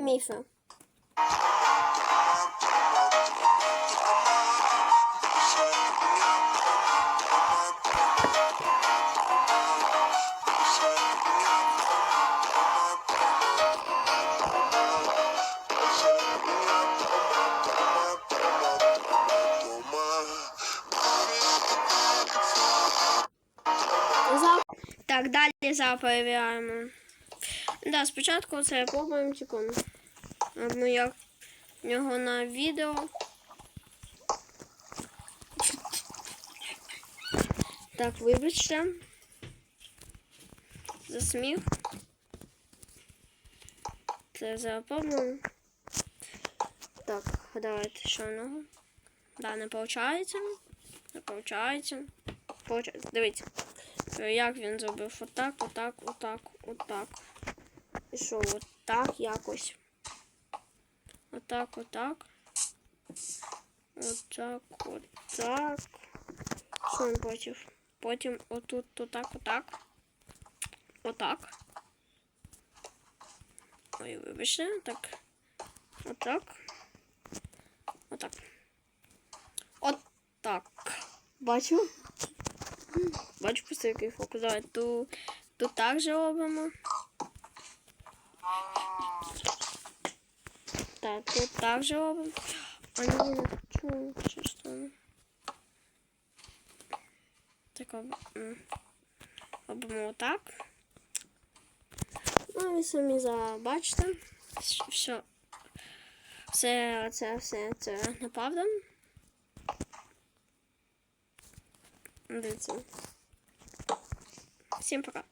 міфи. Так, далі заперевіряємо. Да, спочатку це пробуємо секунду. Ну, як в нього на відео. Так, вибачте. За сміх. Це запомнимо. Так, давайте що в нього. Да, не получається. Не получається. Получається. Дивіться. Як він зробив? Отак, отак, отак, отак. Що, отак якось. Отак, отак. Отак, отак. Що він потім? Потім отут, отак, отак. Отак. Ой, вибачте, так. Отак. Отак. Отак. Бачу? Бачу просто який фокус. Давай ту, тут так же робимо. Так, тут так же робимо. А ні, чому що ж там? Так м. робимо отак. Ну, ви самі забачите. Що все це все це неправда. Дивіться. Всім пока.